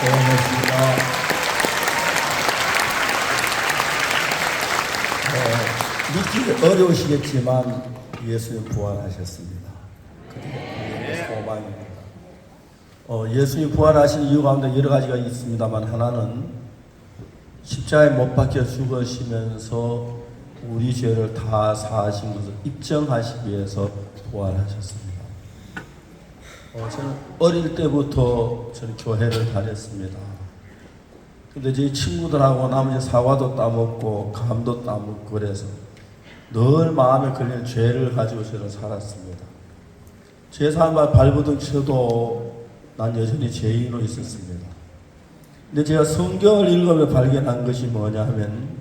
고맙습니다. 어, 믿기 어려우시겠지만 예수님 부활하셨습니다. 그게 소망입니다. 어, 예수님 부활하신 이유 가운데 여러 가지가 있습니다만 하나는 십자가에 못 박혀 죽으시면서 우리 죄를 다 사하신 것을 입증하시기 위해서 부활하셨습니다. 어, 저는 어릴 때부터 저는 교회를 다녔습니다. 근데 제 친구들하고 나머지 사과도 따먹고 감도 따먹고 그래서 늘 마음에 걸리는 죄를 가지고 저는 살았습니다. 죄 사함을 발버둥 쳐도 난 여전히 죄인으로 있었습니다. 근데 제가 성경을 읽으며 발견한 것이 뭐냐 하면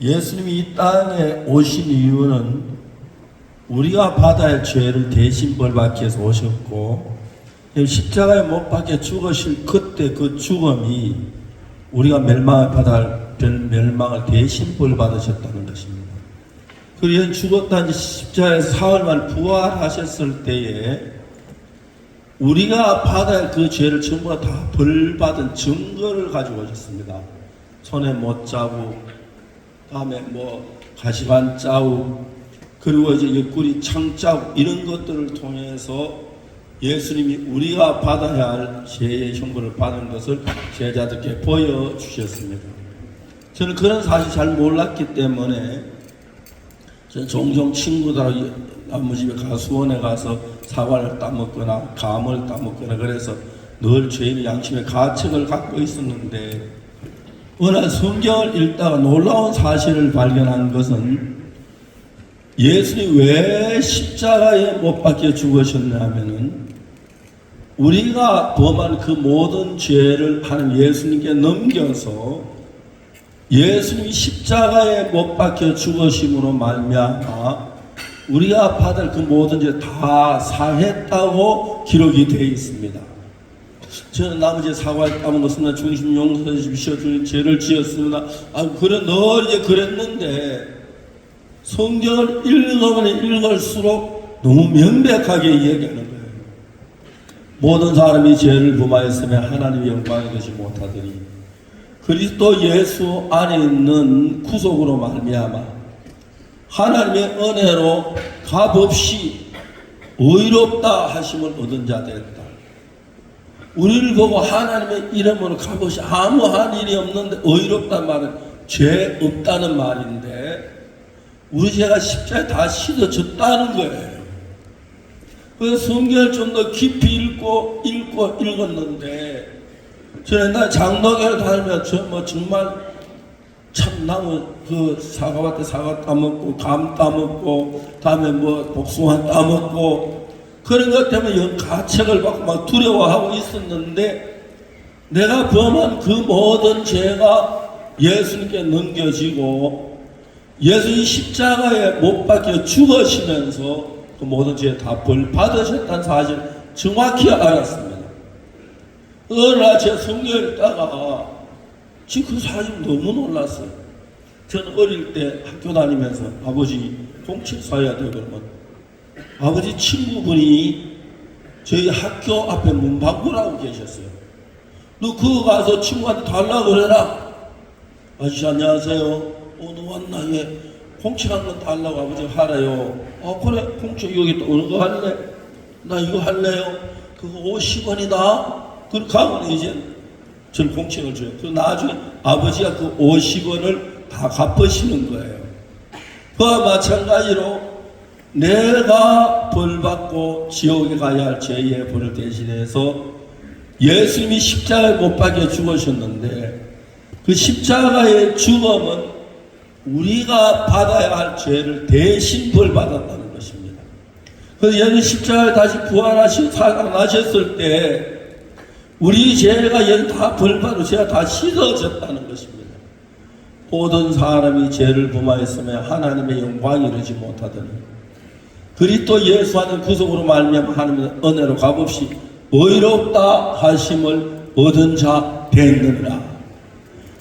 예수님이 이 땅에 오신 이유는 우리가 받아야 할 죄를 대신 벌받기 위해서 오셨고 십자가에 못 박혀 죽으실 그때 그 죽음이 우리가 멸망을 받아야 할 멸망을 대신 벌받으셨다는 것입니다. 그리고 죽었다는 십자가에서 사흘 만 부활하셨을 때에 우리가 받아야 할 그 죄를 전부 다 벌받은 증거를 가지고 오셨습니다. 손에 못 자국, 다음에 뭐 가시관 자국, 그리고 이제 옆구리 창자국 이런 것들을 통해서 예수님이 우리가 받아야 할 죄의 형벌을 받은 것을 제자들께 보여주셨습니다. 저는 그런 사실 잘 몰랐기 때문에 저는 종종 친구들하고 나무 집에 가 수원에 가서 사과를 따먹거나 감을 따먹거나 그래서 늘 죄인의 양심의 가책을 갖고 있었는데 어느 날 성경을 읽다가 놀라운 사실을 발견한 것은 예수님 왜 십자가에 못 박혀 죽으셨냐면은 우리가 범한 그 모든 죄를 하는 예수님께 넘겨서 예수님이 십자가에 못 박혀 죽으심으로 말미암아 우리가 받을 그 모든 죄 다 사했다고 기록이 되어 있습니다. 저는 나머지 사과를 까먹었습니다. 중심 용서해 주십시오. 주님 죄를 지었습니다. 아, 그래 늘 이제 그랬는데 성경을 읽으면 읽을수록 너무 명백하게 이야기하는 거예요. 모든 사람이 죄를 범하였으면 하나님의 영광을 것이 못하더니 그리스도 예수 안에 있는 구속으로 말미암아 하나님의 은혜로 값없이 의롭다 하심을 얻은 자 됐다. 우리를 보고 하나님의 이름으로 값없이 아무한 일이 없는데 의롭단 말은 죄 없다는 말인데 우리 죄가 십자에 다 씻어졌다는 거예요. 그래서 성경을 좀 더 깊이 읽고 읽고 읽었는데 저는 나 장로교를 다니면 저뭐 정말 참나무 그 사과밭에 사과 따먹고 감 따먹고 다음에 뭐 복숭아 따먹고 그런 것 때문에 영 가책을 받고 막 두려워하고 있었는데 내가 범한 그 모든 죄가 예수님께 넘겨지고 예수님 십자가에 못 박혀 죽으시면서 그 모든 죄 다 벌 받으셨다는 사실 정확히 알았습니다. 어느 날 제가 성경을 읽다가 지금 그 사실 너무 놀랐어요. 저는 어릴 때 학교 다니면서 아버지 공책 사야 돼 그러면 아버지 친구분이 저희 학교 앞에 문방구라고 계셨어요. 너 그거 가서 친구한테 달라 그래라. 아저씨 안녕하세요. 오늘 왔나 예. 공책 한건 달라고 아버지 하래요. 아 그래 공책 여기 또 어느 거 할래? 나 이거 할래요. 그거 50원이다. 그렇게 하면 이제 절 공책을 줘요. 그 나중에 아버지가 그 50원을 다 갚으시는 거예요. 그와 마찬가지로 내가 벌 받고 지옥에 가야 할 죄의 벌을 대신해서 예수님이 십자가에 못 박혀 죽으셨는데 그 십자가의 죽음은 우리가 받아야 할 죄를 대신 벌 받았다는 것입니다. 그래서 여기 십자가에 다시 부활하신 살아나셨을 때 우리 죄가 여기 다 벌받고 죄가 다 씻어졌다는 것입니다. 모든 사람이 죄를 범하였으면 하나님의 영광이 이르지 못하더니 그리스도 예수 하는 구속으로 말미암아 하나님의 은혜로 값없이 의롭다 하심을 얻은 자 됐느니라.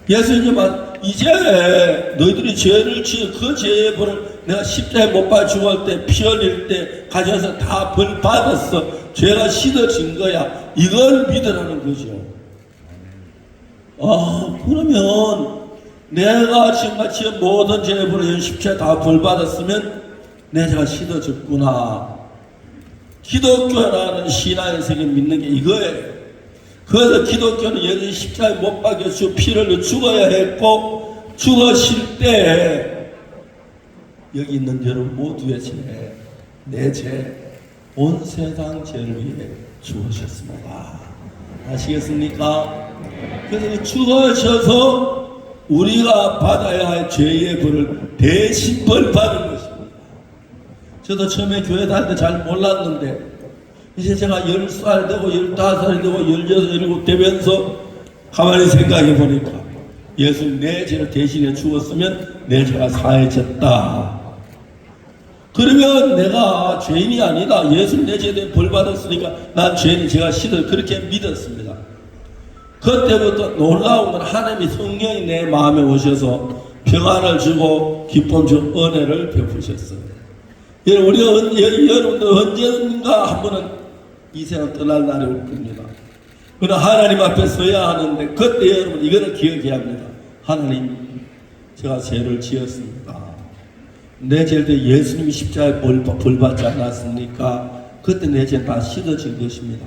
예수님은 이제 너희들이 죄를 지어 그 죄의 벌을 내가 십자에 못 박아 죽을 때 피 흘릴 때 가져서 다 벌 받았어. 죄가 씻어진 거야. 이걸 믿으라는 거죠. 아, 그러면 내가 지금같이 모든 죄불을 십자에 다 벌 받았으면 내가 씻어졌구나. 기독교라는 신앙의 세계 믿는 게 이거예요. 그래서 기독교는 여전히 십자에 못 박혀서 피를 죽어야 했고 죽으실 때 여기 있는 여러분 모두의 죄, 내 죄, 온 세상 죄를 위해 죽으셨습니다. 아시겠습니까? 그래서 죽으셔서 우리가 받아야 할 죄의 벌을 대신 벌 받은 것입니다. 저도 처음에 교회 다닐 때 잘 몰랐는데 이제 제가 10살 되고 15살이 되고 16, 17 되면서 가만히 생각해 보니까 예수 내 죄를 대신해 죽었으면 내 죄가 사해졌다. 그러면 내가 죄인이 아니다. 예수 내 죄에 벌 받았으니까 난 죄인이 제가 싫어 그렇게 믿었습니다. 그때부터 놀라운 건 하나님이 성령이 내 마음에 오셔서 평안을 주고 기쁨 주 은혜를 베푸셨어요. 여러분, 언, 여- 여러분들 언젠가 한 번은 이 세상 떠날 날이 올 겁니다. 그러나 하나님 앞에 서야 하는데 그때 여러분 이거는 기억해야 합니다. 하나님 제가 죄를 지었습니다. 내 죄를 때 예수님이 십자가에 벌, 벌 받지 않았습니까? 그때 내 죄는 다 씻어진 것입니다.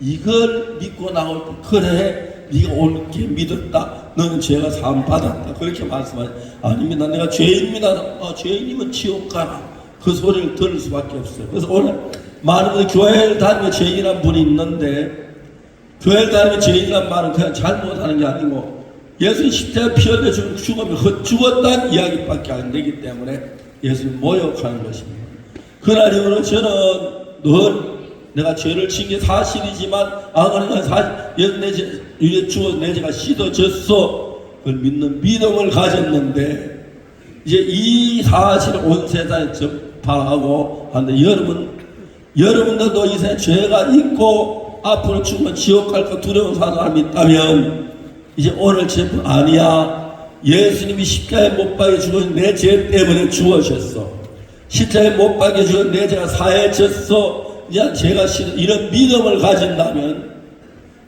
이걸 믿고 나올 때 그래 네가 옳게 믿었다 너는 죄가 사함 받았다 그렇게 말씀하시 아닙니다 내가 죄인입니다 아, 죄인이면 지옥 가라 그 소리를 들을 수밖에 없어요 그래서 오늘 많은 분들이 교회를 다니며 죄인이란 분이 있는데 교회를 다니며 죄인이란 말은 그냥 잘못하는 게 아니고 예수님 십자가 피 흘려 죽- 죽으면 그 죽었다는 이야기밖에 안 되기 때문에 예수님 모욕하는 것입니다. 그날 이후로 저는 늘 내가 죄를 진게 사실이지만 아 그러니까 사실 내 죽어 내 죄가 씻어졌어 그걸 믿는 믿음을 가졌는데 이제 이 사실을 온 세상에 접하고 하는데 여러분 여러분들도 이 세상에 죄가 있고 앞으로 죽으면 지옥 갈까 두려운 사람이 있다면 이제 오늘 제품 아니야. 예수님이 십자가에 못 박혀 죽은 내 죄 때문에 죽으셨어. 십자가에 못 박혀 죽은 내 죄가 사해졌어. 이제 제가 싫어. 이런 믿음을 가진다면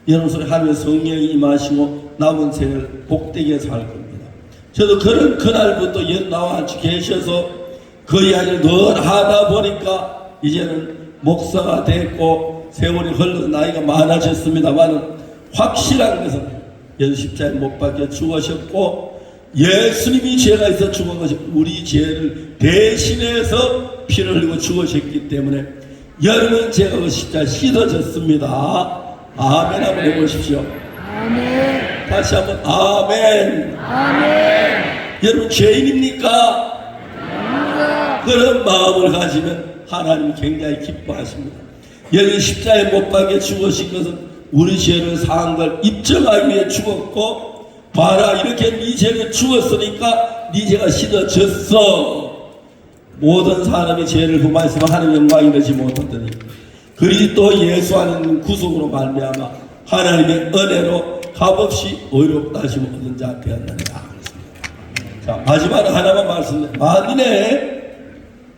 여러분 속에 하나님의 성령이 임하시고 남은 생을 복되게 살 겁니다. 저도 그런 그날부터 옛 나와 계셔서 그 이야기를 늘 하다 보니까 이제는 목사가 됐고 세월이 흘러 나이가 많아졌습니다만 확실한 것은 십자가에 못 박혀 죽으셨고 예수님이 죄가 있어 죽은 것이 우리 죄를 대신해서 피를 흘리고 죽으셨기 때문에 여러분 제가 그 십자가 씻어졌습니다. 아멘 한번 해보십시오. 아멘. 다시 한번 아멘. 아멘. 여러분 죄인입니까? 아닙니다. 그런 마음을 가지면 하나님 굉장히 기뻐하십니다. 여기 십자에 못 박혀 죽으신 것은 우리 죄를 사한 걸 입증하기 위해 죽었고 봐라 이렇게 네 죄를 죽었으니까 네 죄가 씻어졌어. 모든 사람이 죄를 범하였으면 하나님 영광이 되지 못하더니 그리스도 예수 안에 구속으로 말미암아 하나님의 은혜로 값없이 의롭다 하심 얻은 자 되었느니라. 자 마지막으로 하나만 말씀드려 만일에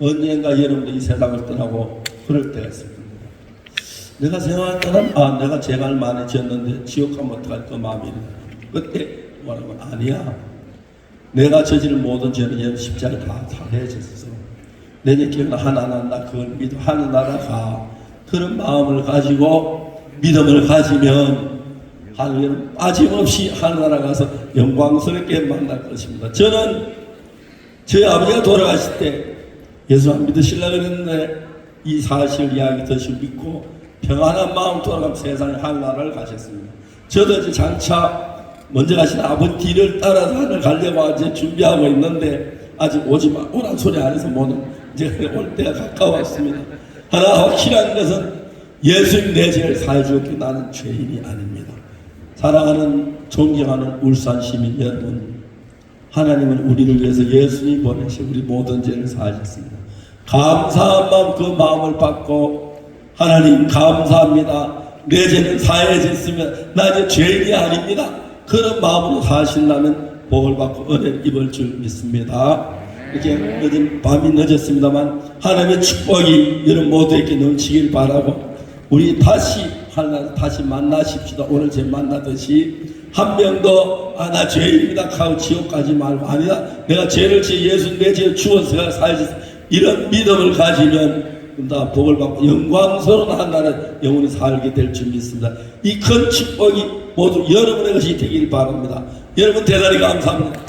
언젠가 여러분들 이 세상을 떠나고 그럴 때가 있을 겁니다. 내가 생각할 때는 아 내가 죄를 많이 지었는데 지옥 가면 어떡할 그 마음이. 그때 뭐라고 아니야 내가 저지른 모든 죄는 십자가에 다 사해졌어 내게 기억나 하나는 나 그걸 믿어 하늘나라 가 그런 마음을 가지고 믿음을 가지면 하늘은 빠짐없이 하늘나라 가서 영광스럽게 만날 것입니다 저는 저희 아버지가 돌아가실 때 예수 안 믿으시려고 그랬는데 이 사실 이야기 드시고 믿고 평안한 마음 돌아가면 세상에 하늘나라를 가셨습니다. 저도 이제 장차 먼저 가신 아버지 뒤를 따라서 하늘 가려고 이제 준비하고 있는데 아직 오지 마 오란 소리 안 해서 못은 이제 올 때가 가까웠습니다. 하나 확실한 것은 예수님 내 죄를 사해 주었기 나는 죄인이 아닙니다. 사랑하는 존경하는 울산 시민 여러분 하나님은 우리를 위해서 예수님 보내시 우리 모든 죄를 사하셨습니다. 감사한 마음 그 마음을 받고 하나님 감사합니다. 내 죄는 사해졌으면 나 이제 죄인이 아닙니다. 그런 마음으로 사신다면 복을 받고 은혜를 입을 줄 믿습니다. 이렇게 늦은 밤이 늦었습니다만 하나님의 축복이 여러분 모두에게 넘치길 바라고 우리 다시 하나 다시 만나십시다. 오늘 제 만나듯이 한 명도 아 나 죄인이다 하고 지옥 가지 말고 아니다 내가 죄를 지어 예수 내 죄를 주어서 살지 이런 믿음을 가지면 다 복을 받고 영광스러운 한나라에 영원히 살게 될줄 믿습니다. 이 큰 축복이 모두 여러분의 것이 되길 바랍니다. 여러분 대단히 감사합니다.